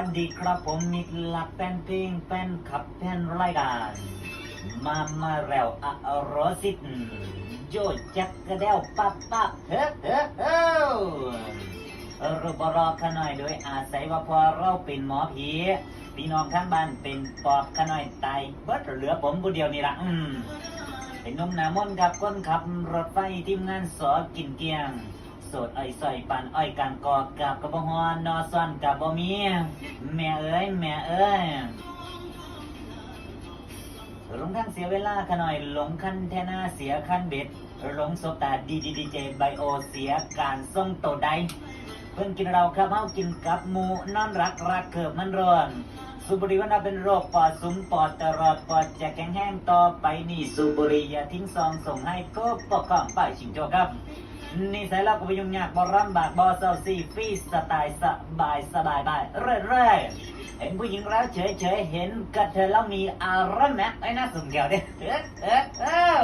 สวัสดีครับผมมิตรหลักแฟนเพลงแฟนขับแฟนรายการ มามาแล้วอะรอสิทโยจักกระเดวปั๊บปั๊บเฮ้เฮ้เฮ้รูปรอขน่อยโดยอาศัยว่าพอเราเป็นหมอผีพี่น้องข้างบ้านเป็นปอบขน่อยตายเบิดเหลือผมผู้เดียวนี่ละอืมเป็นนุ่มหนามนครับคนขับรถไฟทีมงานสอกินเกียง โสดอ้อยซอยปันอ้อยกางกอกกับกระบฮอนนอซ่อนกับบ่มีแม่เอ้ยแม่เอ้ยลงทั้งเสียเวลาขะหน่อยหลงคันแทนาเสียคันเบ็ดหลงสบตาดีดีดีเจไบโอเสียการส่งโตใดเพิ่นกินเราครับเฮากินกับหมูนอนรักรักเกิบมันร้อนสูบุรีวันนาเป็นโรคปอดสุมปอดตลอดปอดจะแข็งแห้งต่อไปนี่สูบุรีอย่าทิ้งซองส่งให้ก็ปกป้องป้ายชิงโจครับ นี่สายเราก็ไปยุ่งยากบอรำบากบอเซาซีฟรีสไตล์สบายสบายบายเรื่อยเรื่อยเห็นผู้หญิงแล้วเฉยเฉยเห็นกระเทยแล้วมีอารมณ์แม็กไอ้น่าสนเกี่ยวดิเอ๊ะเออเออ